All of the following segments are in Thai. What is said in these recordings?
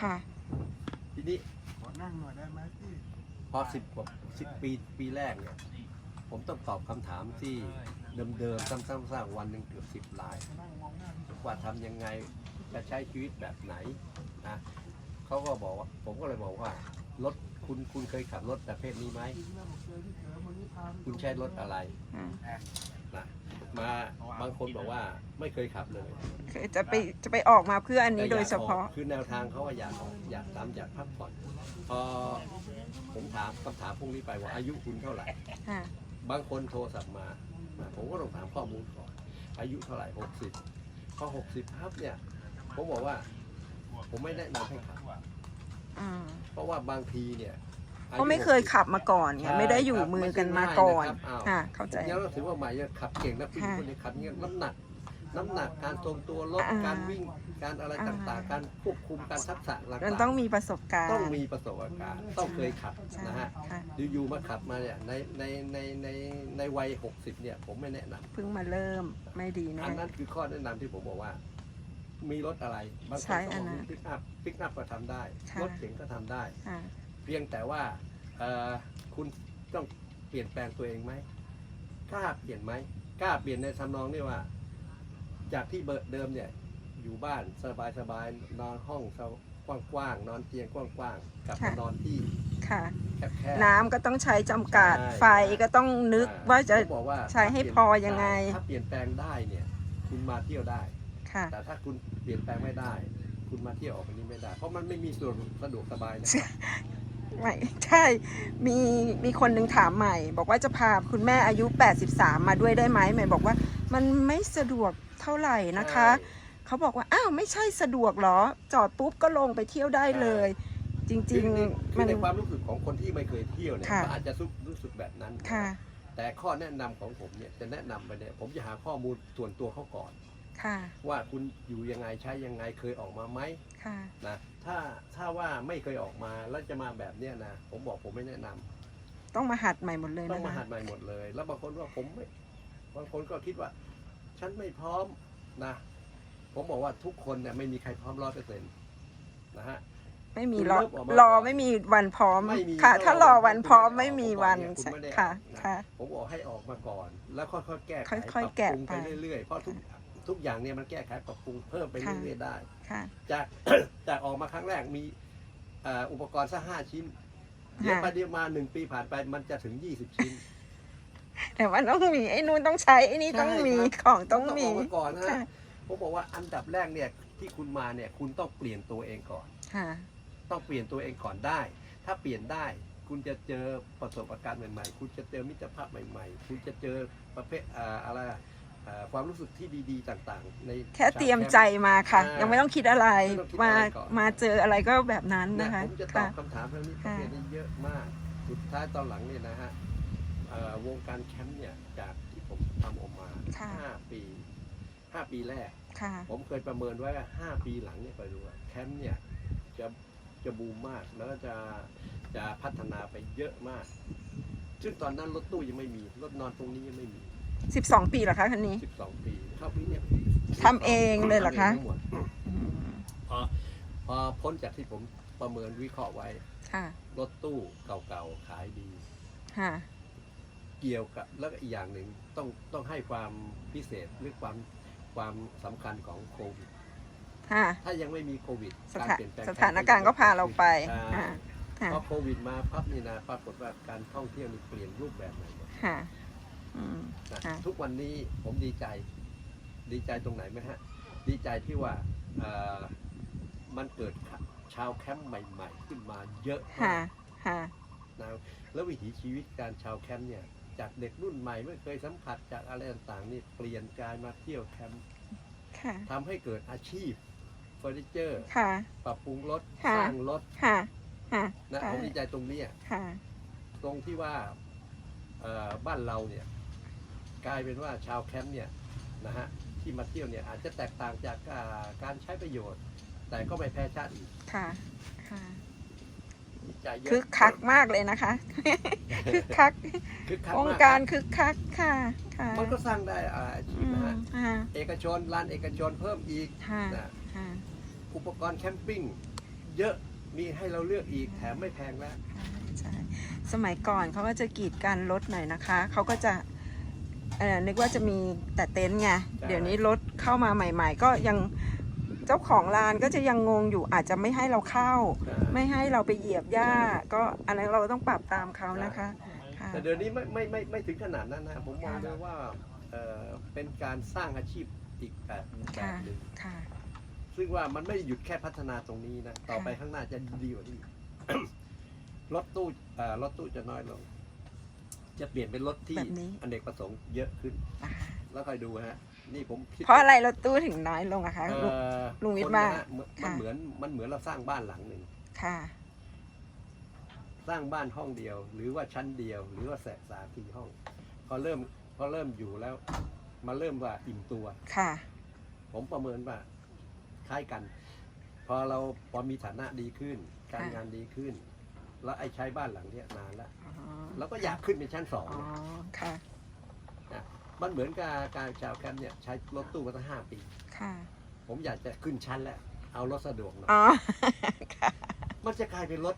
ค่ะ ทีนี้ขอนั่งหน่อยได้ไหมพี่พอสิบกว่าสิบปีปีแรกเนี่ยผมต้องตอบคำถามที่เดิมๆซ้ำๆซากๆวันหนึ่งเกือบสิบลาย นั่งมองหน้าพี่ว่าทำยังไงจะใช้ชีวิตแบบไหนนะเขาก็บอกว่าผมก็เลยบอกว่ารถคุณคุณเคยขับรถประเภทนี้ไหม จริงแล้วบอกเจอพี่เต๋อวันนี้พาพี่คุณใช้รถอะไรอืมนะ มาบางคนบอกว่าไม่เคยขับเลยคือจะไปจะไปออกมาเพื่ออันนี้โดยเฉพาะแต่อยกออกคือแนวทางเขาว่าอยากออกอยากตามอยากพักผ่อนพอผมถามคำถามพวกนี้ไปว่าอายุคุณเท่าไหร่ค่ะบางคนโทรศัพท์มานะผมก็ต้องถามข้อมูลก่อน อายุเท่าไหร่หกสิบพอหกสิบครับเนี่ยผมบอกว่า ผมไม่แนะนำให้ขับอืมเพราะว่าบางทีเนี่ยอา เขาไม่เคยขับมาก่อนไงใช่ไม่ได้อยู่ครับมือไม่ใช่กันมาก่อนง่ายนะครับอ้าวค่ะเข้าใจยังเราถือว่าใหม่ยังขับเก่งนะผู้หญิงค่ะคนนี้ขับเนี่ยน้ำหนักน้ำหนักการทรงตัวรถอ่าการวิ่งการอะไรอ่าต่างๆ การควบคุมการทักษะต่างๆมันต้องมีประสบการณ์ต้องมีประสบการณ์ต้องเคยขับใช่นะฮะค่ะอยู่ๆมาขับมาเนี่ยในในในในในวัย 60 เนี่ยผมไม่แนะนำเพิ่งมาเริ่มไม่ดีแน่อันนั้นคือข้อแนะนำที่ผมบอกว่า มีรถอะไรบางคใช้นก็อับนอกนั้นมีปิกอัพปิกอัพก็ทำได้ค่ะรถเก๋งก็ทำได้ค่ะเพียงแต่ว่าเอ่อ คุณต้องเปลี่ยนแปลงตัวเองไหมกล้าเปลี่ยนไหมกล้าเปลี่ยนในทำนองนี่ว่า จากที่เบอร์เดิมเนี่ยอยู่บ้านสบายๆนอนห้องกว้างๆนอนเตียงกว้างๆกลับมานอนที่ค่ะแคบๆน้ำก็ต้องใช้จำกัดใช่ไฟก็ต้องนึกอ่ว่าจะผมบอกว่าใช้ให้พอยังไง ถ้าเปลี่ยนแปลงได้เนี่ย คุณมาเที่ยวได้ค่ะแต่ถ้าคุณเปลี่ยนแปลงไม่ได้ คุณมาเที่ยวออกไปนี้ไม่ได้ เพราะมันไม่มีส่วนสะดวกสบายนะ ไม่ใช่ มีมีคนหนึ่งถามใหม่ บอกว่าจะพาคุณแม่อายุ 83 มาด้วยได้ไหมใหม่บอกว่ามันไม่สะดวกเท่าไหร่นะคะ เขาบอกว่า อ้าว ไม่ใช่สะดวกเหรอ จอดปุ๊บก็ลงไปเที่ยวได้เลยจใช่ริงคือๆคืมัอนในความรู้สึกของคนที่ไม่เคยเที่ยวเนี่ยค่ะ ก็อาจจะรู้สึกแบบนั้น ค่ะ แต่ข้อแนะนำของผมเนี่ยจะแนะนำไปเนี่ยผมจะหาข้อมูลส่วนตัวเขาก่อน ค่ะ ว่าคุณอยู่ยังไงใช้ยังไงเคยออกมาไหมค่ะ นะถ้าถ้าว่าไม่เคยออกมาแล้วจะมาแบบเนี้ยนะผมบอกผมไม่แนะนำต้องมาหัดใหม่หมดเลยต้อนะงมาคะหัดใหม่หมดเลย แล้วบางคนว่าผมไม่บางคนก็คิดว่า ฉันไม่พร้อมนะผมบอกว่าทุกคนเนี่ยไม่มีใครพร้อมร้อยเปอร์เซ็นต์นะฮะ ไม่มีคุณรอเริ่มออกมารอไม่มีวันพร้อมไม่มีค่ะ ถ้าถ้ารอรอวันพร้อมคุณไม่ไม่มีออกวันเนี่ยคุณไม่ได้ค่ะออกนะ ค่ะ ผมบอกให้ออกมาก่อน แล้วค่อยๆแก้ไขค่อยๆปรับแกะปรุงไปไป เรื่อยๆเพราะทุก ทุกอย่างเนี่ยมันแก้ไขปรับปรุงเพิ่มไปค่ะเรื่อยๆได้ ค่ะจาก จากออกมาครั้งแรกมีเอ่ออุปกรณ์สักห้าชิ้นเดี๋ยวค่ะไปเดี๋ยวมาหนึ่งปีผ่านไปมันจะถึงยี่สิบชิ้นแต่ว่าต้องมีไอ้นู่นต้องใช้ไอ้นี่ต้องมีใช่ครับของต้องมีออกมาก่อนนะค่ะฮะผมบอกว่าอันดับแรกเนี่ยที่คุณมาเนี่ยคุณต้องเปลี่ยนตัวเองก่อน ค่ะ ต้องเปลี่ยนตัวเองก่อนได้ ถ้าเปลี่ยนได้ คุณจะเจอประสบการณ์ใหม่ๆ คุณจะเจอมิตรภาพใหม่ ๆ คุณจะเจอประเภทอ่าอะไรอะ อ่าความรู้สึกที่ดีๆต่างๆ ในแค่เตรียมใจมาค่ะ อ่ายัยังไม่ต้องคิดอะไรไม่ต้องคิดมาอะไรก่อน มาเจออะไรก็แบบนั้นเนี่ยนะคะ ผมจะตอค่ะ บคำถามเรื่องนี้ประค่ะ เภทนี้เยอะมาก สุดท้ายตอนหลังเนี่ยนะฮะเอ่อวงการแคมป์เนี่ยจากที่ผมทำออกมาค่ะ5ปี5ปีแรก ค่ะ ผมเคยประเมินไว้ว่า5ปีหลังเนี่ยไปดูว่าแคมป์เนี่ยจะจะบูมมากแล้วก็จะจะพัฒนาไปเยอะมาก ซึ่งตอนนั้นรถตู้ยังไม่มี รถนอนตรงนี้ยังไม่มี 12ปีเหรอคะคันนี้ 12 ปีเข้าปีเนี่ยทำเองเลยเหรอคะ ทำงทั้งหมดอืมพอพอพ้นจากที่ผมประเมินวิเคราะห์ไว้ ค่ะรถตู้เก่าๆ ขายดี ค่ะ เกี่ยวกับแล้วก็อีกอย่างหนึ่งต้องต้องให้ความพิเศษหรือความความสำคัญของโควิด ค่ะ ถ้ายังไม่มีโควิดสการถาเปลี่ยนแปลงสถานการณ์ก็พาเราไปใช่ค่ะค่ะ พอโควิดมาปั๊บนี่นะปรากฏว่าการท่องเที่ยวนี่เปลี่ยนรูปแบบใหม่หมดค่ะ อืม นะค่ะ ทุกวันนี้ผมดีใจ ดีใจตรงไหนไหมฮะ ดีใจที่ว่าเอ่อมันเกิดชาวแคมป์ใหม่ ๆ ขึ้นมาเยอะมาค่ะกค่ะ นะแล้ววิถีชีวิตการชาวแคมป์เนี่ยจากเด็กรุ่นใหม่ไม่เคยสัมผัสจากอะไรต่างๆนี่เปลี่ยนกลายมาเที่ยวแคมป์ค่ะ ทำให้เกิดอาชีพเฟอร์นิเจอร์ ค่ะ ปรับปรุงรถค่ะสร้างรถค่ะ ค่ะนะค่ะผมดีใจตรงเนี้ยค่ะ ตรงที่ว่าเอ่อบ้านเราเนี่ย กลายเป็นว่าชาวแคมป์เนี่ยนะฮะที่มาเที่ยวเนี่ยอาจจะแตกต่างจากอ่าการใช้ประโยชน์ แต่ก็ไม่แพ้ชาติอื่นค่ะค่ะดีใจเยอะคึกคักมากเลยนะคะคึกคักคึกคักวงมากการคึกคักค่ะค่ะมันก็สร้างได้อ่าอาชีอืพนะมฮะค่ะเอกชนร้านเอกชนเพิ่มอีกค่ะนะค่ะ อุปกรณ์แคมปิ้งเยอะมีให้เราเลือกอีกแถมไม่แพงแล้ว ใช่สมัยก่อนเขาก็จะกีดกันรถหน่อยนะคะ เขาก็จะ เออนึกว่าจะมีแต่เต็นท์ไงเดี๋ยวนี้รถเข้ามาใหม่ ๆ ก็ยังเจ้าของร้านก็จะยังงงอยู่อาจจะไม่ให้เราเข้า ไม่ให้เราไปเหยียบหญ้า ก็อันนั้นเราต้องปรับตามเขานะคะค่ะแต่เดี๋ยวนี้ไม่ไม่ไม่ไม่ถึงขนาดนั้นนะผมมองเลยว่าเอ่อเป็นการสร้างอาชีพอีกแบบแบบหนึ่งค่ะซึ่งว่ามันไม่ได้หยุดแค่พัฒนาตรงนี้นะ ต่อไปข้างหน้าจะดีกว่านี้รถตู้เอ่อรถตู้จะน้อยลง จะเปลี่ยนเป็นรถที่แบบนี้ อเนกประสงค์เยอะขึ้นอ่าแล้วคอยดูฮะ นี่ผมคิดเพราะอะไรรถตู้ถึงน้อยลงอะคะเอ่ลูกอลุงวิทย์คนนะว่าฮะเหมือนมันค่ะเหมือนมันเหมือนเราสร้างบ้านหลังหนึ่ง ค่ะ สร้างบ้านห้องเดียว หรือว่าชั้นเดียว หรือว่าแสกสามสี่ห้อง พอเริ่มพอเริ่มอยู่แล้ว มาเริ่มว่าอิ่มตัว ค่ะ ผมประเมินว่าคล้ายกัน พอเราพอมีฐานะดีขึ้น การค่ะ งานดีขึ้น แล้วไอ้ใช้บ้านหลังเนี้ยนานแล้วอ๋อเราก็อยากขึ้นเป็นชั้นสองอ๋อค่ะมันเหมือนกับการชาวแคมป์เนี่ยใช้รถตู้มาตั้งห้าปี ค่ะผมอยากจะขึ้นชั้นแล้วเอารถสะดวกหน่อยอ๋อค่ะมันจะกลายเป็นรถ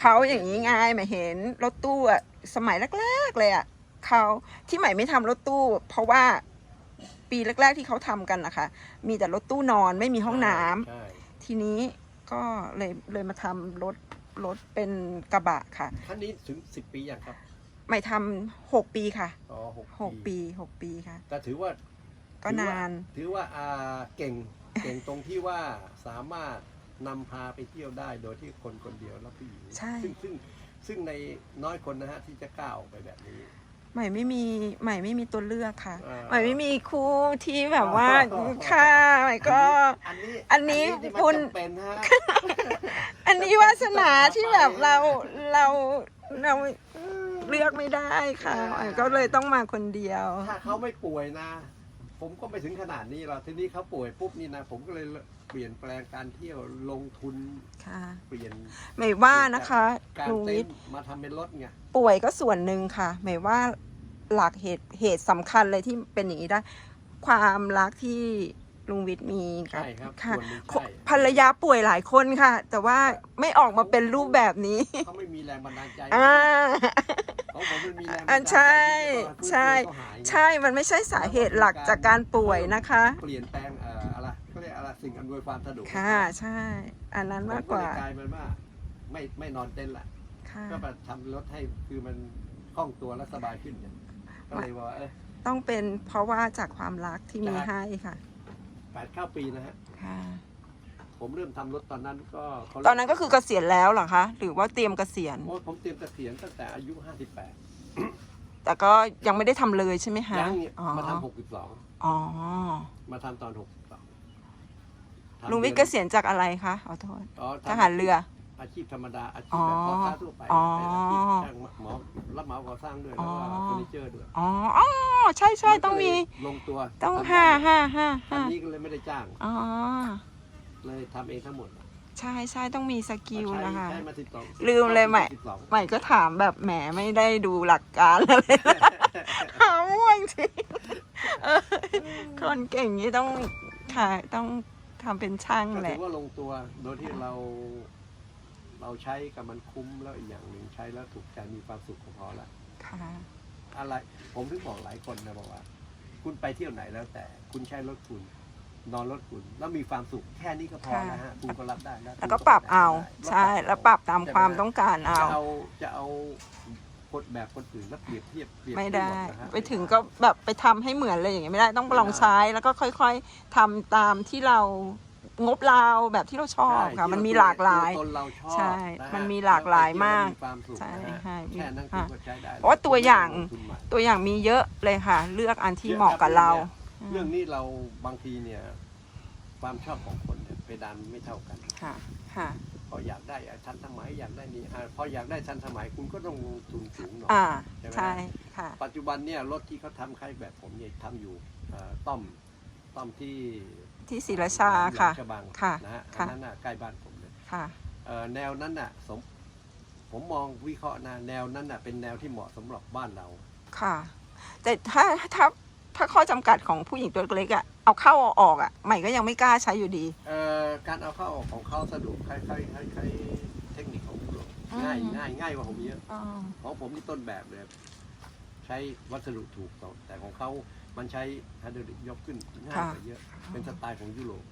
เขาอย่างนี้ไงหมายเห็นรถตู้อะสมัยแรกๆเลยอะเขาที่ใหม่ไม่ทำรถตู้ เพราะว่าปีแรก ๆ ที่เขาทำกันนะคะมีแต่รถตู้นอนไม่มีห้องน้ำ ใช่ ทีนี้ก็เลยเลยมาทำรถ รถเป็นกระบะค่ะคันนี้ถึงสิบปียังครับใหม่ทำหกปีค่ะอ๋อหกหกปีหกปีค่ะ แต่ถือว่าก็นาน ถือว่าอ่าเก่งเก่งตรงที่ว่าสามารถนำพาไปเที่ยวได้โดยที่คนคนเดียวแล้วผู้หญิงใช่ ซึ่งซึ่งซึ่งในน้อยคนนะฮะที่จะกล้าออกไปแบบนี้ ใหม่ไม่มีใหม่ไม่มีตัวเลือกค่ะ อ่าใหม่ไม่มีคู่ที่แบบว่าค่ะใหม่ก็ อันนี้อันนี้ที่มันคุณ จำเป็นฮะ อันนี้วาสนาที่แบบเราเราเราเลือกไม่ได้ค่ะใหม่ก็เลยต้องมาคนเดียว ถ้าเขาไม่ป่วยนะ ผมก็ไม่ถึงขนาดนี้หรอกทีนี้เขาป่วยปุ๊บนี่นะ ผมก็เลยเปลี่ยนแปลงการเที่ยวลงทุนค่ะ เปลี่ยนไม่ว่านะคะการลุงเต้วินทย์มาทำเป็นรถไง ป่วยก็ส่วนหนึ่งค่ะหมายว่าหลักเหตุเหตุสำคัญเลยที่เป็นอย่างนี้ได้ ความรักที่ ลุงวิทย์มีกับใช่ครับค่ะส่วนหนึ่งใช่ ภรรยาป่วยหลายคนค่ะ แต่ว่าไม่ออกมาเป็นรูปแบบนี้ เขาไม่มีแรงบันดาลใจอ่า ของผมมันมีแรงบันอ่าดาลใจใช่ที่จะมาฟื้นใช่ฟูเขาหายไงใช่ มันไม่ใช่สาเหตุหลักจากการป่วยนะคะ เปลี่ยนแปลงเอ่ออะไรเขาเรียกอะไรสิ่งอำนวยความสะดวกค่ะ ใช่ อันนั้นมากกว่า ผเลยกลายเป็นว่าไม่ไม่นอนเต้นท์ละ ค่ะ ก็มาทำรถให้คือมันคล่องตัวและสบายขึ้นเนี่ยก็เลยว่าเออ ต้องเป็นเพราะว่าจากความรักที่มีใช่ให้ค่ะ แปดเก้าปีนะฮะ ค่ะ ผมเริ่มทำรถตอนนั้นก็เขาตอนนั้นก็คือเกษียณแล้วเหรอคะ หรือว่าเตรียมเกษียณ โอ้ยผมเตรียมเกษียณตั้งแต่อายุ58แต่ก็ยังไม่ได้ทำเลยใช่ไหมคะยังเนี่ยอ๋อมาทำ62อ๋อมาทำตอน62ทำลุงวิทย์เกษียณจากอะไรคะขอโทษอ๋อทหารเรือ อาชีพธรรมดาอาชีอ๋พอแบบพ่อค้าทั่วไปอ๋อเป็นอาชีพช่างหมอรับเหมาก่อสร้างด้วยแล้วก็อ๋อเฟอร์นิเจอร์ด้วยอ๋ออ๋อใช่ใช่ต้องมี นก็เลยลงตัวต้องทำได้ห้าห้าห้าอัห้านนี้ก็เลยไม่ได้จ้าง อ๋อ เลยทำเองทั้งหมดใช่ใช่ต้องมีสกิลใช้นะคะ ใช้มาสิบสองลืมเลยใหม่ สิบสองใหม่ก็ถามแบบแหมไม่ได้ดูหลักการอะไรเลยหาม่วงจริงเออคนเก่งนี่ต้องค่ะต้องทำเป็นช่างก็แหถืละ อว่าลงตัวโดยที่เรา เราใช้กับมันคุ้มแล้วอีกอย่างหนึ่งใช้แล้วถูกใจมีความสุขก็พอละค่ะ อะไร ผมถึงบอกหลายคนนะบอกว่า คุณไปเที่ยวไหนแล้วแต่คุณใช้รถคุณ นอนรถคุณแล้วมีความสุขแค่นี้ก็พอค่ะ นะฮะคุณก็รับได้แล้วแล้วก็ปรับเอา ใช่ แล้วปรับตามความต้องการเอา จะเอาจะเอาคนแบบคนอื่นแล้วเปรียบเทียบเปรียบไม่เทียได้บนะฮะ ไปถึงก็แบบไปทำให้เหมือนเลยอย่างเงี้ยไม่ได้ ต้องลองใช้แล้วก็ค่อย ๆทำตามที่เรา งบเราแบบที่เราชอบใช่ค่ะที่มันเรมีหลากหลาย ตัวตนเราชอบใช่ะฮะมันมีหลากหลายมากแล้วไปเที่ยวแล้วมีความสุขใช่นะฮะใช่แค่นั้นคุค่ะณก็ใช้ได้เพราะว่าตัวอย่างคุณใหม่ตัวอย่างมีเยอะเลยค่ะ เลือกอันที่เหมาะกับเรา เรื่องนี้เราบางทีเนี่ย ความชอบของคนเนี่ยเพดานไม่เท่ากัน ค่ะ ค่ะ พออยากได้ทันสมัยอยากได้นี่อ่าพออยากได้ทันสมัยคุณก็ต้องลงทุนสูงหน่อย อ่า ใช่ไหม ใช่ ค่ะ ปัจจุบันเนี่ยรถที่เขาทำคล้ายแบบผมเนี่ยทำอยู่เอ่อต้อมต้อมที่ ที่ศรีราชาค่ะ หลวงฉบังค่ะนะฮะอัค่ะ นนั้นน่ะใกล้บ้านผมเลยค่ะ เอ่อแนวนั้นน่ะสมผมมองวิเคราะห์นะแนวนั้นน่ะเป็นแนวที่เหมาะสำหรับบ้านเรา ค่ะ แต่ถ้าถ้าถ้าข้อจำกัดของผู้หญิงตัวเล็กอะเอาเข้าเอาออกอะใหม่ก็ยังไม่กล้าใช้อยู่ดี เอ่อการเอาเข้าออกของเขาสะดวกคล้ายๆคล้ายๆคล้ายๆเทคนิคของยุโรปง่ายง่ายง่ายกว่าผมเยอะอ๋อของผมนี่ต้นแบบเลยใช้วัสดุถูกต้องแต่ของเขา มันใช้ไฮดรอลิกยกขึ้นง่ายกว่าเยอะ เป็นสไตล์ของยุโรป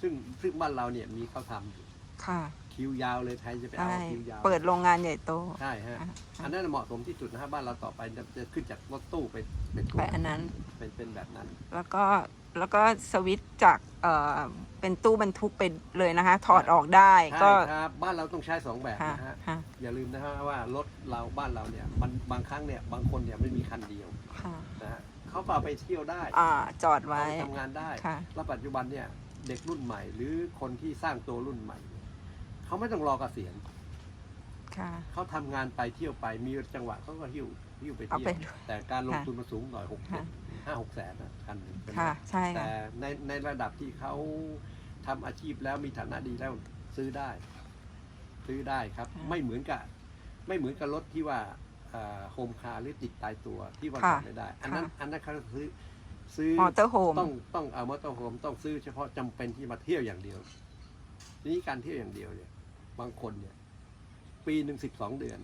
ซึ่งซึ่งบ้านเราเนี่ยมีเขาทำอยู่ค่ะคิวยาวเลยไทยจะไปใช่เอาคิวยาว เปิดโรงงานใหญ่โต ใช่ฮะอะอันนั้นเหมาะสมที่สุดนะฮะบ้านเราต่อไปจะจะขึ้นจากรถตู้ไปเป็นไปอันนั้น เป็นเป็นแบบนั้น แล้วก็แล้วก็สวิตช์จากเอ่อเป็นตู้บรรทุกไปเลยนะคะ ถอดออกได้ใช่ก็ครับบ้านเราต้องใช้สองแบบค่ะนะฮะค่ะอย่าลืมนะฮะว่ารถเราบ้านเราเนี่ยมันบางครั้งเนี่ยบางคนเนี่ยไม่มีคันเดียวค่ะนะฮะ เขาก็เอาไปเที่ยวได้อ่าจอดเอาไว้ไปทำงานได้ ค่ะ แล้วปัจจุบันเนี่ยเด็กรุ่นใหม่ หรือคนที่สร้างตัวรุ่นใหม่เนี่ยเขาไม่ต้องรอเกษียณค่ะ เขาทำงานไปเที่ยวไปมีจังหวะเขาก็หิ้วหิ้วไปเอาเที่ไปยวด้วยแต่การลงค่ะทุนมันสูงหน่อยหกค่ะ ห้าหกแสนนะคันหนึ่งเป็นค่ะ ใช่แต่ค่ะ ในในระดับที่เขาทำอาชีพแล้วมีฐานะดีแล้วซื้อได้ ซื้อได้ครับ ค่ะ ไม่เหมือนกับ ไม่เหมือนกับรถที่ว่า โฮมคาร์หรือติดตายตัวที่ว่าค่ะทำไม่ได้ อันนั้นค่ะอันนั้นเขาซื้อซื้อมอเตอร์โฮมต้องต้องเอามอเตอร์โฮมต้องซื้อเฉพาะจำเป็นที่มาเที่ยวอย่างเดียว ทีนี้การเที่ยวอย่างเดียวเนี่ยบางคนเนี่ย ปีหนึ่งสิบสองเดือน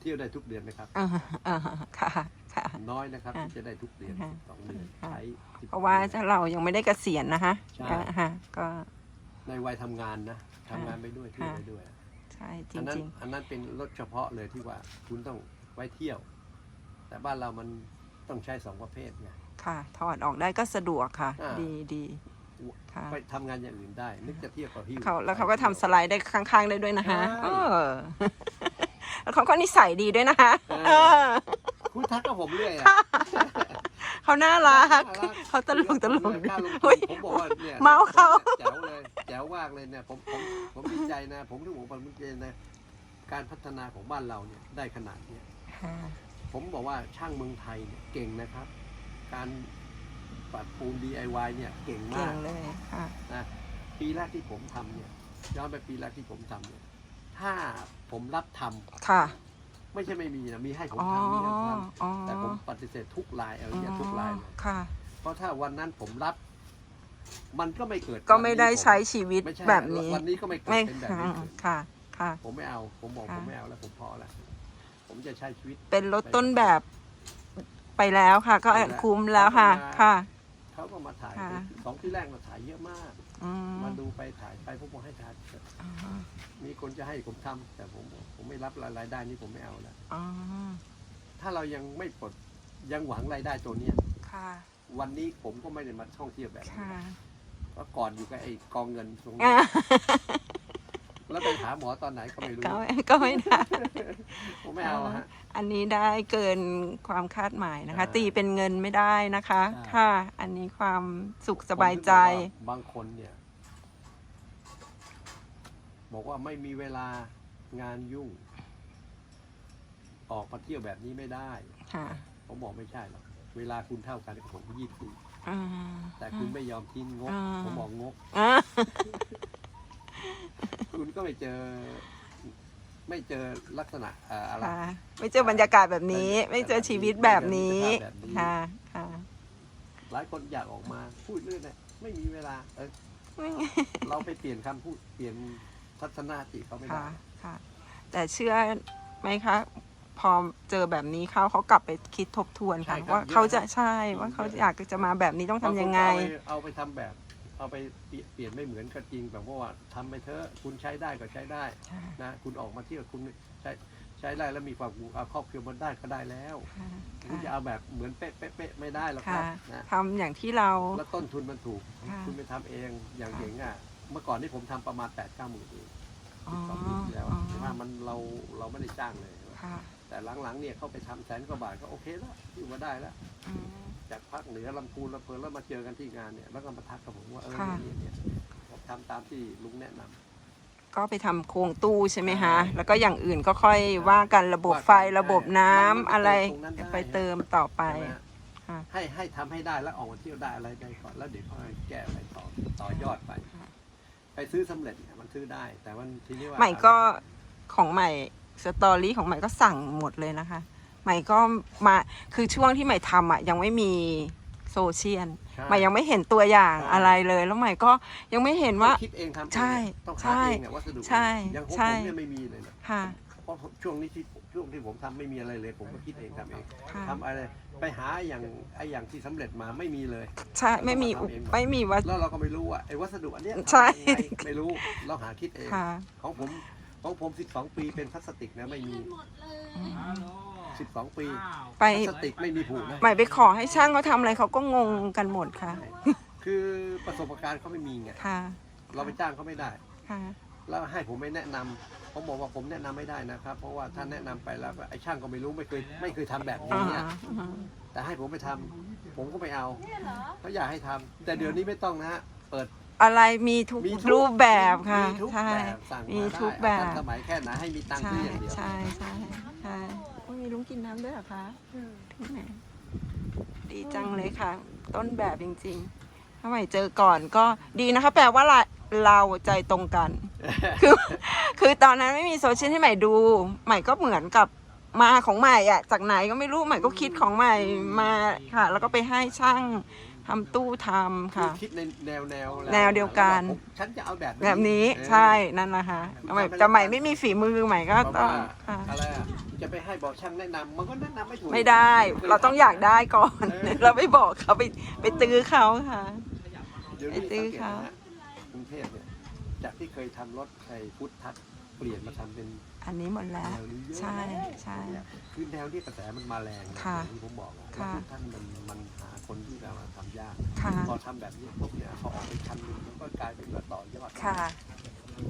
เที่ยวได้ทุกเดือนนะครับอ่าอ่าค่ะค่ะน้อยนะครับค่ะที่จะได้ทุกเดือนค่ะสองเดือนค่ะใช้12เพราะว่าดือนถ้าเรายังไม่ได้เกษียณนะคะใช่ก็ค่ะก็ในวัยทำงานนะทำงานไปด้วยเที่ยวค่ะไปด้วยใช่จอันนั้นริงอันนั้นเป็นรถเฉพาะเลยที่ว่าคุณต้อง ไว้เที่ยว แต่บ้านเรามันต้องใช้สองประเภทไงๆค่ะ ถอดออกได้ก็สะดวกค่ะ อ่า ดีดีค่ะไปทำงานอย่างอื่นได้ นึกจะเที่ยวก็หิ้ว เขาแล้วเขาก็ทำสไลด์ได้ข้างๆได้ด้วยนะคะใช่เออ แล้วเขาก็นิสัยดีด้วยนะคะเออ เออคุณทักกับผมเรื่อยอะ เขาน่ารักน่ารักเขาตลกตลกกล้าลงทุเฮ้นยผมบอกว่าเนี่ยเมาเขา แจ๋วเลยแจ๋วมากเลยเนี่ยผมผมผมดีใจนะ ผมถึงบอกว่าผมดีใจนะ การพัฒนาของบ้านเราเนี่ยได้ขนาดเนี้ยค่ะ ผมบอกว่าช่างเมืองไทยเนี่ยเก่งนะครับ การปัดปูน DIY เนี่ยเก่งเก่มางกเลยค่ะนะปีแรกที่ผมทำเนี่ยย้อนไปปีแรกที่ผมทำเนี่ยถ้าผมรับทำค่ะไม่ใช่ไม่มีนะมีให้ผมอ๋อทำมีให้ผมทอ๋อำแต่ผมปฏิเสธทุกรายเอาอย่างทุกรายเลย ค่ะ เพราะถ้าวันนั้นผมรับ มันก็ไม่เกิดก็ไม่ได้ใช้วันนี้ชีวิตผมไม่ใช่แบบนี้ วันนี้ก็ไม่เกิดไม่เป็นแบบค่ะนี้เกิดค่ะค่ะ ผมไม่เอา ผมบอกค่ะผมไม่เอาแล้วผมพอแล้ว ผมจะใช้ชีวิต เป็นรถต้นแบบไปแล้วค่ะ ก็ไปแล้วคุ้มแล้วค่ะเขาก็มาค่ะ เขาก็มาถ่ายค่ะ สองที่แรกมาถ่ายเยอะมาก อืมมาดูไปถ่ายไปผมบอกให้ถ่ายเถอะอ๋อมีคนจะให้ผมทำแต่ผมบอกผมไม่รับรายได้นี้ผมไม่เอาแล้วอ๋อถ้าเรายังไม่ปลดยังหวังรายได้ตัวเนี้ยค่ะวันนี้ผมก็ไม่ได้มาท่องเที่ยวแบบนี้ค่ะ เพราะก่อนอยู่กับไอ้กองเงินตรงนี้อะแล้วไป หาหมอตอนไหนก็ไม่รู้ก็ไม่ก็ไม่ได้ ผมไม่เอาฮะ อันนี้ได้เกินความคาดหมายนะคะใช่ตีเป็นเงินไม่ได้นะคะใช่ค่ะ อันนี้ความสุขสบายใจ ผมถึงบอกว่าบางคนเนี่ย บอกว่าไม่มีเวลางานยุ่ง ออกมาเที่ยวแบบนี้ไม่ได้ ค่ะผมบอกไม่ใช่หรอก เวลาคุณเท่ากันกับผมยี่สิบอ่าแต่คุณไม่ยอมทิ้งงกอ่าผมบอกงก อ่า คุณก็ไม่เจอ ไม่เจอลักษณะเอ่ออะไรค่ะ ไม่เจอบรรยากาศแบบนี้ ไม่เจอชีวิตแบบนี้ไม่เจอมิตรภาพแบบนี้ค่ะค่ะหลายคนอยากออกมาพูดเรื่องเนี่ยไม่มีเวลาเออเราไปเปลี่ยนคำพูดเปลี่ยนทัศนคติเขาไม่ได้ค่ะค่ะ แต่เชื่อไหมคะ พอเจอแบบนี้เขาเขากลับไปคิดทบทวนค่ะใช่ครับว่าเยอะเขาจะครับใช่ว่าเขาอยากจะมาแบบนี้ต้องทำยังไง บาคนก็เอาไปเอาไปทำแบบ เอาไปเปลี่ยนเปลี่ยนไม่เหมือนกันจริงแบบว่าทำไปเถอะคุณใช้ได้ก็ใช้ได้ค่ะนะคุณออกมาเที่ยวคุณใช้ใช้ได้แล้วมีความสุขเอาครอบครัวมันได้ก็ได้แล้วค่ะคุณจะค่ะเอาแบบเหมือนเป๊ะเป๊ะเป๊ะไม่ได้หรอกครับค่ะนะทำอย่างที่เราแล้วต้นทุนมันถูกค่ะคุณไปทำเองอย่างค่ะเก่งอะ เมื่อก่อนที่ผมทำประมาณแปดเก้าหมื่นเองอ๋อสองปีที่แล้วอ๋อแต่ว่ามันเราเราไม่ได้จ้างเลยค่ะแต่หลังๆเนี่ยเขาไปทำแสนกว่าบาทก็โอเคแล้วอยู่มาได้แล้วอืม จากภาคเหนือลำพูนลำเพลินแล้วมาเจอกันที่งานเนี่ยแล้วก็มาทักกับผมว่าเออค่ะเนี่ยเนี่ยผมทำตามที่ลุงแนะนำก็ไปทำโครงตู้ใช่ไหมคะใช่แล้วก็อย่างอื่นก็ค่อยว่ากันระบบไฟว่ากันระบบน้ำมันมันอะไรตรงนั้นได้ไปเติมต่อไป ใช่ไหมฮะค่ะ ให้ให้ทำให้ได้แล้วออกมาเที่ยวได้อะไรได้ก่อนแล้วเดี๋ยวค่อยแก้ไปต่อต่อยอดไปค่ะไปซื้อสำเร็จเนี่ยมันซื้อได้ แต่มันทีนี้ว่า ใหม่ก็ของใหม่สตอรี่ของใหม่ก็สั่งหมดเลยนะคะ ใหม่ก็มาคือช่วงที่ใหม่ทำอะยังไม่มีโซเชียลใช่ ใหม่ยังไม่เห็นตัวอย่างใช่อะไรเลย แล้วใหม่ก็ยังไม่เห็นว่า คิดเองทำเองใช่ต้องใช่หาเองเนี่ยวัสดุใช่อย่างของใช่ ผมเนี่ยไม่มีเลยนะค่ะ เพราะช่วงนี้ที่ช่วงที่ผมทำไม่มีอะไรเลย ผมก็คิดเองทำเองค่ะ ทำอะไรไปหาอย่างไอ้อย่างที่สำเร็จมาไม่มีเลย ใช่ไม่มีอุไม่มีว่าแล้วเราก็ไม่รู้ว่าไอ้วัสดุอันเนี้ยใช่ ทำยังไงไม่รู้เราหาคิดเอง ค่ะ ของผมของผม 12 ปีเป็นพลาสติกนะไม่มี 12 ปีไปพลาสติกไม่มีผูกนะ ใหม่ไปขอให้ช่างเขาทำอะไรเขาก็งงกันหมดค่ะ คือประสบการณ์เขาไม่มีไง ค่ะ เราไปจ้างเขาไม่ได้ ค่ะ แล้วให้ผมไม่แนะนำผมบอกว่าผมแนะนำไม่ได้นะครับ เพราะว่าถ้าแนะนำไปแล้วไอ้ช่างก็ไม่รู้ไม่เคยไม่เคยทำแบบอ่านี้เนี่ยอ่าแต่ให้ผมไปทำผมก็ไม่เอาเขาอยากให้ทำแต่เดี๋ยวนี้ไม่ต้องนะฮะ เปิด อะไรมีทุกมีทุกรูปแบบค่ะ มีทุกใช่ แบบสั่งมีมาได้ทุกแบบ ทันสมัยแค่ไหนให้มีตังค์ใช่ซื้ออย่างเดียว ใช่ใช่ใช่โอ้ย มีลุงกินน้ำด้วยเหรอคะแหมดีจังเลยค่ะ ต้นแบบจริงๆถ้าใหม่เจอก่อนก็ดีนะคะ แปลว่าเราเราใจตรงกัน คือคือตอนนั้นไม่มีโซเชียลให้ใหม่ดู ใหม่ก็เหมือนกับมาของใหม่อะจากไหนก็ไม่รู้ใหม่ก็คิดของใหม่มาค่ะ แล้วก็ไปให้ช่าง ทำตู้ทำคือค่ะคิดในแนวแนวแนวเดียวกันผมฉันจะเอาแบบ แบบนี้เออใช่นั่นนะคะใหม่แต่ใหม่ไม่มีฝีมือใหม่ก็เพราะต้องว่าค่ะอะไรอะจะไปให้บอกช่างแนะนำมันก็แนะนำไม่ถูกไม่ได้เราต้องอยากได้ก่อน เราไม่บอกเขาไปไปตื้อเขาค่ะ เดี๋ยวนี้ไปซื้สัองเกตเขานะฮะกรุงเทพเนี่ยจากที่เคยทำรถไอ้พุทธัศน์เปลี่ยนมาทำเป็นอันนี้หมดแล้วแนวนี้เยอะใช่ใช่เนี่ยคือแนวที่กระแสมันมาแรงนะค่ะอย่างที่ผมบอกอะค่ะว่าพุทธัศน์มันมันหา คนที่แบบว่าทำยาก ค่ะ พอทำแบบนี้พวกเนี่ยพอออกไปคันหนึงมันก็กลายเป็นว่าต่อยอดค่ะ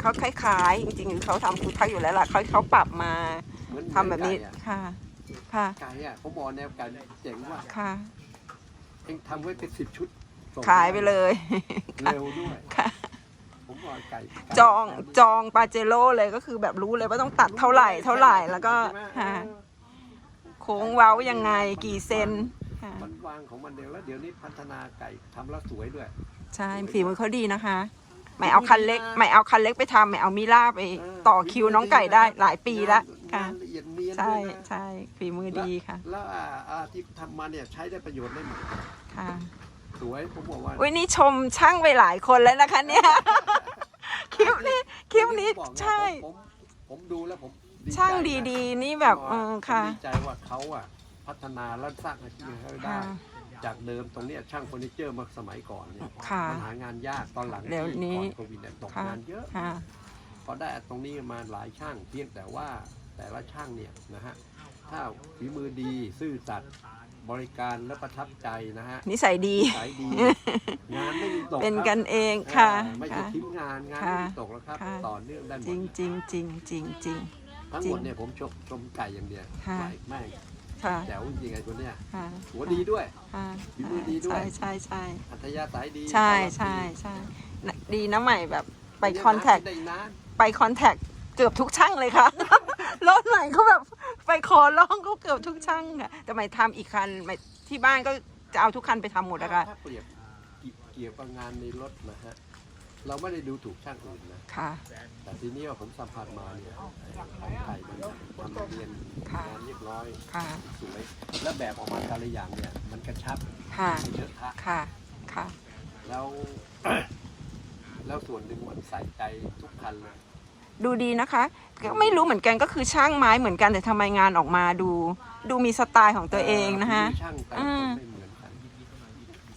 เขาคล้ายๆจริงๆเขาทำคุทักอยู่แล้วล่ะเขาเขาปรับมาเหมือนทำแบบนี้ไก่อะค่ะ ค่ะ ไก่อะผมบอกแนวไก่เจ๋งว่าค่ะ เองทำไว้เป็นสิบชุดส่ขายไปเลย เร็วด้วยค่ะ ผมบอกไก่ไก่จองจองปาเจโร่เลยก็คือแบบรู้เลยว่าต้องตัดเท่าไหร่เท่าไหร่แล้วก็ใช่ไหมค่ะ เออ โค้งเว้ายังไงกี่เซน ค่ะ มันวางของมันเดียวแล้วเดี๋ยวนี้พัฒนาไก่ทำแล้วสวยด้วย ใช่ฝีมือเขาดีนะคะ ไม่เอาคันเล็ก ไม่เอาคันเล็กไปทำไม่เอามิล่าไปเออต่อคิวน้องไก่ได้หลายปีแล้วงาค่ะนละเอียดเนียนใช่ด้วยนะใช่ฝีมือดีค่ะ แล้วอ่าอ่าที่ทำมาเนี่ยใช้ได้ประโยชน์ได้หมดค่ะสวยผมบอกว่าอุ้ยนี่ชมช่างไปหลายคนแล้วนะคะ เนี่ย คลิปนี้คลิปนี้ผมบอกนะใช่ ผมผมผมดูแล้วผมใจช่างนะดีๆ นี่แบบเออค่ะ ผมดีใจว่าเขาอะ พัฒนาและสร้างอาชีพให้ได้ ค่ะ จากเดิมตรงเนี้ยช่างเฟอร์นิเจอร์มาสมัยก่อนเนี่ยค่ะ มันหางานยากตอนหลังเดี๋ยวนี้ ก่อนโควิดเนี่ยตกค่ะงานเยอะ ค่ะ พอได้ตรงนี้มาหลายช่างเพียงแต่ว่าแต่ละช่างเนี่ยนะฮะถ้าฝีมือดีซื่อสัตย์บริการและประทับใจนะฮะนิสัยดีขายดี งานไม่มีตกเป็นครับกันเองค่ะอ่าไม่ใช่ค่ะ ทิ้งงานงานค่ะไม่มีตกแล้วครับ ค่ะ ต่อเนื่องได้หมจริดงจริงจริงจริงจริง ทั้งหมดเนี่ยผมชมชมไก่อย่างเดียวค่ะไก่แม่ง ค่ะแจ๋วจริงๆไอ้ตัวเนี้ยค่ะหัวดีด้วยค่ะฝีมือดีด้วยใช่ใช่ใช่อัธยาศัยดีใช่ต้อนรับใช่ดีใช่น่ะดีนะใหม่แบบไปเดี๋ยวคอนแทคได้นานไปคอนแทคเกือบทุกช่างเลยค่ะรถใหม่เขาแบบไปขอร้องเขาเกือบทุกช่างค่ะแต่ใหม่ทำอีกคันใหม่ที่บ้านก็จะเอาทุกคันไปทำหมดนะคะถ้าเปรียบเกี่ยวกับงานในรถนะฮะ เราไม่ได้ดูถูกช่างอื่นนะ ค่ะ แต่ทีนี้ว่าผมสัมผัสมาเนี่ยของไทยมันทำเรียนค่ะ งานเรียบร้อยค่ะ สวยแล้วแบบออกมาแต่ละอย่างเนี่ย มันกระชับค่ะ ไม่เยอะทะค่ะ ค่ะ แล้ว แล้วส่วนหนึ่งมันใส่ใจทุกคันเลยดูดีนะคะก็ไม่รู้เหมือนกันก็คือช่างไม้เหมือนกันแต่ทำไมงานออกมาดู ดูมีสไตล์ของตัวเองนะคะ มีช่างแต่ละอืคมนไม่เหมือนกัน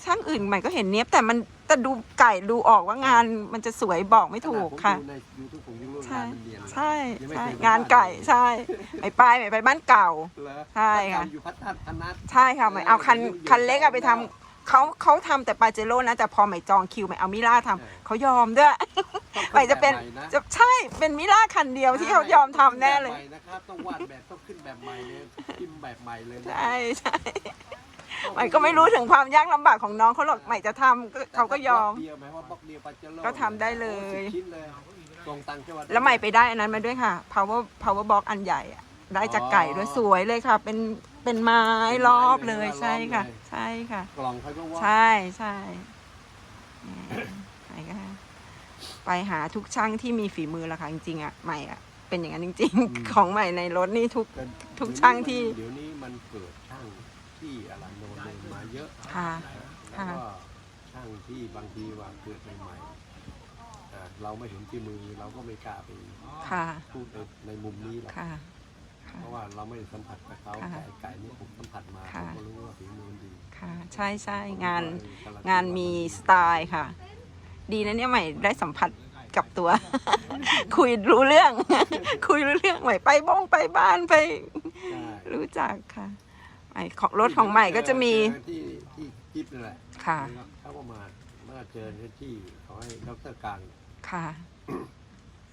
ช่างอื่นใหม่ก็เห็นเนี้ยบแต่มัน แต่ดูไก่ดูออกว่างานมันจะสวยบอกไม่ถูกค่ะ ขนาดผมดูในยูทูบผมยังรู้ใช่ งานมันเนียนเลย ใช่ยังไม่ใช่เคยไปงานไก่ใช่ไม่ไปไม่ไปบ้านเก่า เหรอใช่ค่ะบ้านเก่าอยู่พัฒนาพนัสใช่ค่ะไม่เอาคันเอออยู่คันเล็กอะไปทำอยู่เขาเขาทำแต่ปาเจโร่นะ แต่พอไม่จองคิวไม่เอามิล่าทำเออเขายอมด้วยต้องไม่จะเป็นแบบใหม่นะจะใช่เป็นมิล่าคันเดียวที่เขายอมทำแน่เลยบบใหม่นะครับต้องวาดแบบต้องขึ้นแบบใหม่เลยพิมพ์แบบใหม่เลยนะใช่ใช่ ใหม่ก็ไม่รู้ถึงความยากลำบากของน้องเขาหรอกใหม่จะทำก็เขาก็ยอม บล็กเดียวหมายว่าบล็อกเดียวปาเจโร่ก็ทำได้เลยโอ้สิบชิ้นเลยส่งตังค์จังหวัด แล้วใหม่ไปได้อันนั้นมาด้วยค่ะ power power box อันใหญ่อะได้จากไก่ด้วยสวยเลยค่ะ เป็นเป็นไม้รอบเลยใช่ค่ะใช่ค่ะ กล่องเขาก็ว่าใช่ใช่แหมใหม่ก็ไปหาทุกช่างที่มีฝีมือละค่ะจริงๆอะใหม่อะเป็นอย่างนั้นจริง ๆ ของใหม่ในรถนี่ทุก แต่ทุกช่างที่ เดี๋ยวนี้มันเกิดช่าง ที่อะไรโนเนมมาเยอะค่ะนแล้วก็ช่างที่บางทีว่าเกิดใหม่ๆอ่าเราไม่เห็นที่มือเราก็ไม่กล้าไปค่ะ พูดในในมุมนี้หรอกค่ะ เพราะว่าเราไม่ได้สัมผัสกับเขาค่ะแต่ไอ้ไก่นี่ผมสัมผัสมาผค่ะ มก็รู้ว่าฝีมือมันดีค่ะ ใช่ใช่งานผมก็เลยงานมีสไตล์ค่ะ ดีนะเนี่ยใหม่ได้สัมผัสกับตัว คุยรู้เรื่อง คุยรู้เรื่องใหม่ไปบ้องไปบ้านไป ใช่ รู้จักค่ะ ใหม่ของรถของใหม่ก็จะมี เอที่ที่จิ๊บนั่นแหละค่ะเขาก็มาเมื่อเจอที่เขาให้ดรกลาง ค่ะ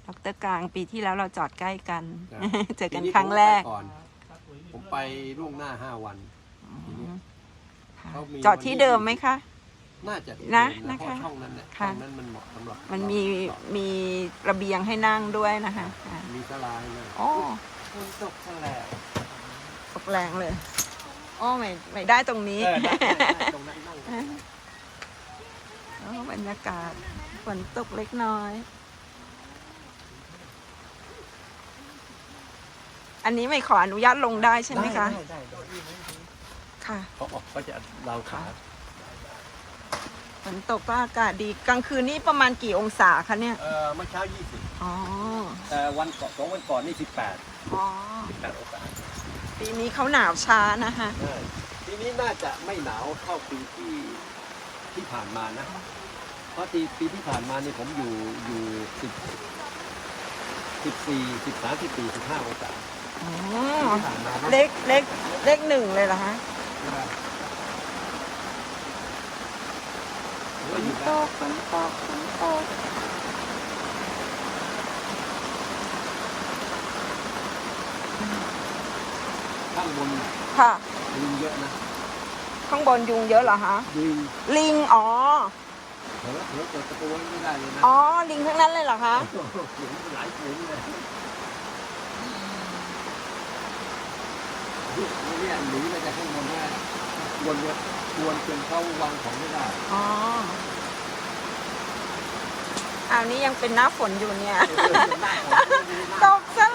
ดรกลางปีที่แล้วเราจอดใกล้กัน จ้ะ เจอกันครั้งแรกผมไปอน ผมไปล่วงหน้าห้าวัน ทีนี้ค่ะเขามี จอดที่เดิมไหมคะ น่าจะนะเดิมนะเพคะราช่องนั้นเนี่ยค่ะ ช่องนั้นมันเหมาะสำหรับมันมีมีระเบียงให้นั่งด้วยนะคะค่ะมีสลายเลยโอ้คนตกทะเลตกแรงเลย โอ้ไม่ไม่ได้ตรงนี้เออได้ได้ได้ตรงนั้นนั่งโอ้บรรยากาศฝนตกเล็กน้อย อันนี้ไม่ขออนุญาตลงได้ใช่ไหมคะ ด้ได้ได้ค่ะ เขาออกก็จะเราขาฝนตกก็อากาศดีกลางคืนนี่ประมาณกี่องศาคะเนี่ย เออเมื่อเช้า 20 อ๋อ แต่วันก่อนสองวันก่อนนี่อ๋อ18 18องศา ปีนี้เขาหนาวช้านะคะใช่ปีนี้น่าจะไม่หนาวเท่าปีที่ที่ผ่านมานะ เพราะปีปีที่ผ่านมาเนี่ยผมอยู่อยู่สิบสิบสี่สิบสามสิบสี่สิบห้าองศาอ๋อที่ผ่านมานะเล็กเล็กเล็กหนึ่งเลยเหรอคะฝก็นอยู่ตได้กฝนตกฝนตกางบนค่ะลิงเยอะนะข้างบนยุงเยอะเหรอคะลิงลิงอ๋อเผลอเผลอเปิดประตูไว้ไม่ได้เลยนะอ๋อลิงทั้งนั้นเลยเหรอคะโอ้โหเสียงหลายเสียงเลยเนี่ยหนีมาจากข้างบนแม่กวนเนี่ยกวนจนเขาวางของไม่ได้อ๋ออ้าวนี่ยังเป็นหน้าฝนอยู่เนี่ย ตกซะ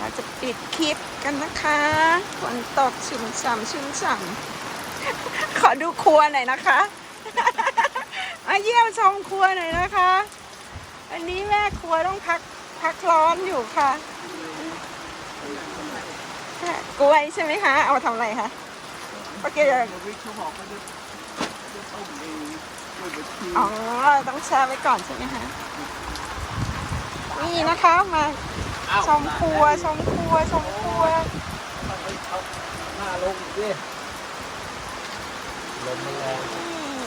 เราจะปิดคลิปกันนะคะฝนตกชุ่มฉ่ำชุ่มฉ่ำขอดูครัวหน่อยนะคะ มาเยี่ยมชมครัวหน่อยนะคะ อันนี้แม่ครัวต้องพักพักร้อนอยู่ค่ะกล้วยใช่ไหมคะ เอาทำอะไรคะป้าเกจะวิทย์เขาจะจะต้มเองด้วยอ๋อ ต้องแช่ไว้ก่อนใช่ไหมคะ นี่นะคะมา ชมครัวชมครัวชมครัวเอาหน้าลงดิลมมันแรงอืม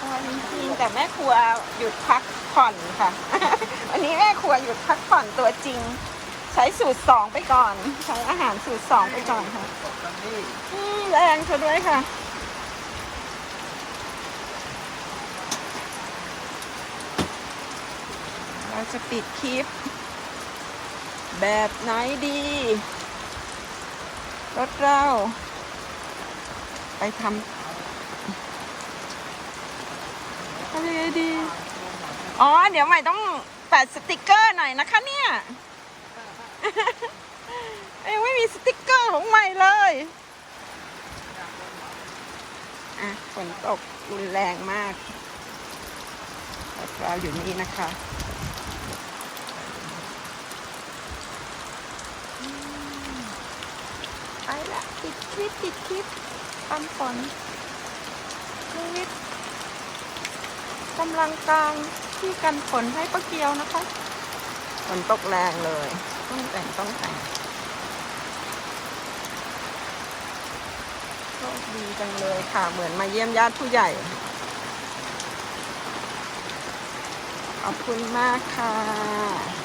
อร่อยจริงๆแต่แม่ครัวหยุดพักผ่อนค่ะ วันนี้แม่ครัวหยุดพักผ่อนตัวจริง ใช้สูตรสองไปก่อน ใช้อาหารสูตรสองไปก่อนค่ะตอนนี้อืมแรงซะด้วยค่ะเราจะปิดคลิป แบบไหนดี รถเรา ไปทำทำยังไงดี อ๋อ เดี๋ยวใหม่ต้องแปะสติกเกอร์หน่อยนะคะเนี่ยยังไม่มีสติกเกอร์ของใหม่เลย อะ ฝนตกรุนแรงมากรถเราอยู่นี่นะคะอืม ไปละติดคลิปติดคลิปปันฝนชีวิตกำลังกลางที่กันฝนให้ป้าเกียวนะคะฝนตกแรงเลย ต้องแต่งต้องแต่งโชคดีจังเลยค่ะ เหมือนมาเยี่ยมญาติผู้ใหญ่ ขอบคุณมากค่ะ